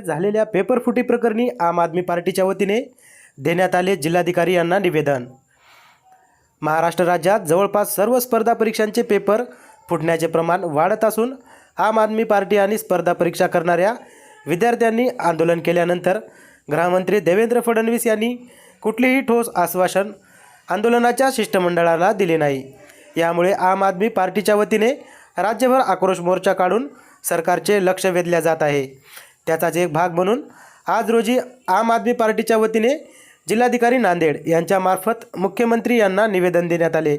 झालेल्या पेपरफुटी प्रकरणी आम आदमी पार्टीच्या वतीने देण्यात आले जिल्हाधिकारी यांना निवेदन. महाराष्ट्र राज्यात जवळपास सर्व स्पर्धा परीक्षांचे पेपर फुटण्याचे प्रमाण वाढत असून आम आदमी पार्टी आणि स्पर्धा परीक्षा करणाऱ्या विद्यार्थ्यांनी आंदोलन केल्यानंतर गृहमंत्री देवेंद्र फडणवीस यांनी कुठलीही ठोस आश्वासन आंदोलनाच्या शिष्टमंडळाला दिले नाही. यामुळे आम आदमी पार्टीच्या वतीने राज्यभर आक्रोश मोर्चा काढून सरकारचे लक्ष वेधल्या जात आहे. त्याचाच एक भाग म्हणून आज रोजी आम आदमी पार्टीच्या वतीने जिल्हाधिकारी नांदेड यांच्यामार्फत मुख्यमंत्री यांना निवेदन देण्यात आले.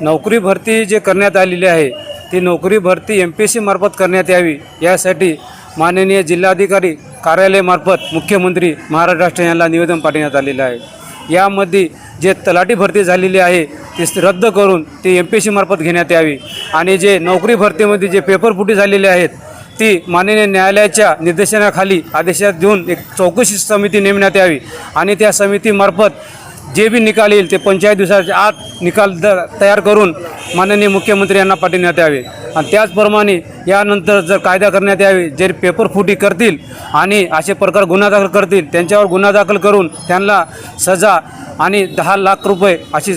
नोकरी भरती जे करण्यात आलेली आहे ती नोकरी भरती एम पी एस सी मार्फत करण्यात यावी यासाठी माननीय जिल्हाधिकारी कार्यालयामार्फत मुख्यमंत्री महाराष्ट्र राष्ट्र यांना निवेदन पाठवण्यात आलेलं आहे. यामध्ये जे तलाठी भरती झालेली आहे ती रद्द करून ती एम पी सी मार्फत घेण्यात यावी. आणि जे नोकरी भरतीमध्ये जे पेपर फुटी झालेले आहेत ती माननीय न्यायालयाच्या निर्देशनाखाली आदेशात देऊन एक चौकशी समिती नेमण्यात यावी. आणि त्या समितीमार्फत जे बी निकाल येईल ते पंचायत दिवसाच्या आत निकाल द तयार करून माननीय मुख्यमंत्री यांना पाठवण्यात यावे. आणि त्याचप्रमाणे यानंतर जर कायदा करण्यात यावे जे पेपर फुटी करतील आणि असे प्रकार गुन्हा दाखल करतील त्यांच्यावर गुन्हा दाखल करून त्यांना सजा आणि दहा लाख रुपये अशी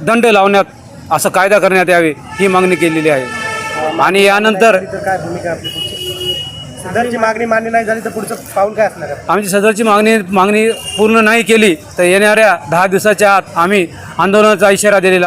दंड लावण्यात असं कायदा करण्यात यावे ही मागणी केलेली आहे. आणि यानंतर तर काय भूमिका आपली पुढची सदरची मागणी मान्य नाही झाली तर पुढचं पाऊल काय असणार आहे आमची सदरची मागणी मागणी पूर्ण नाही केली तर येणाऱ्या दहा दिवसाच्या आत आम्ही आंदोलनाचा इशारा दिलेला आहे.